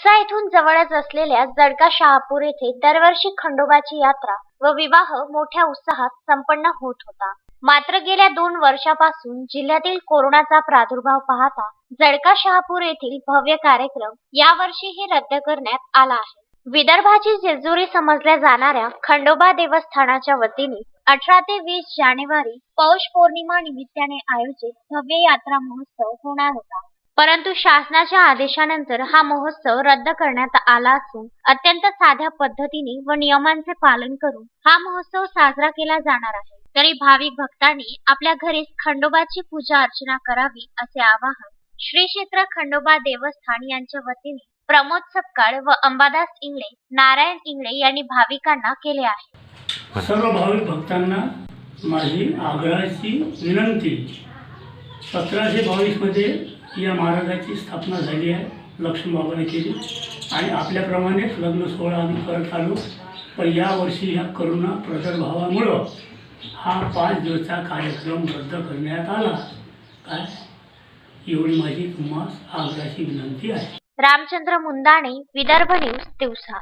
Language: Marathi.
तिवसा येथून जवळच असलेल्या जडका शहापूर येथे दरवर्षी खंडोबाची यात्रा व विवाह मोठ्या उत्साहात संपन्न होत होता. मात्र गेल्या दोन वर्षापासून जिल्ह्यातील कोरोनाचा प्रादुर्भाव पाहता जडका शहापूर येथील भव्य कार्यक्रम यावर्षीही रद्द करण्यात आला आहे. विदर्भाची जेजुरी समजल्या जाणाऱ्या खंडोबा देवस्थानाच्या वतीने अठरा ते वीस जानेवारी पौष पौर्णिमा निमित्ताने आयोजित भव्य यात्रा महोत्सव होणार होता. परंतु शासनाच्या आदेशानंतर हा महोत्सव रद्द करण्यात आला असून अत्यंत साध्या पद्धतीने व नियमांचे पालन करून हा महोत्सव साजरा केला जाणार आहे. तरी भाविक भक्तांनी आपल्या घरीच खंडोबाची पूजा अर्चना करावी असे आवाहन श्री क्षेत्र खंडोबा देवस्थान यांच्या वतीने प्रमोद सपकाळ व अंबादास इंगळे नारायण इंगळे यांनी भाविकांना केले आहे. सर्व भाविक भक्तांना माझी आग्रहाची विनंती. सतराशे बावीसमध्ये या महाराजाची स्थापना झाली आहे लक्ष्मीबाबाने केली. आणि आपल्याप्रमाणेच लग्न सोहळा आम्ही करत आलो. पण यावर्षी ह्या करोना प्रादुर्भावामुळं हा पाच दिवसाचा कार्यक्रम रद्द करण्यात आला. काय? एवढी माझी तुम्हाला आग्रहाची विनंती आहे. रामचंद्र मुंदाणे विदर्भ न्यूज दिवसा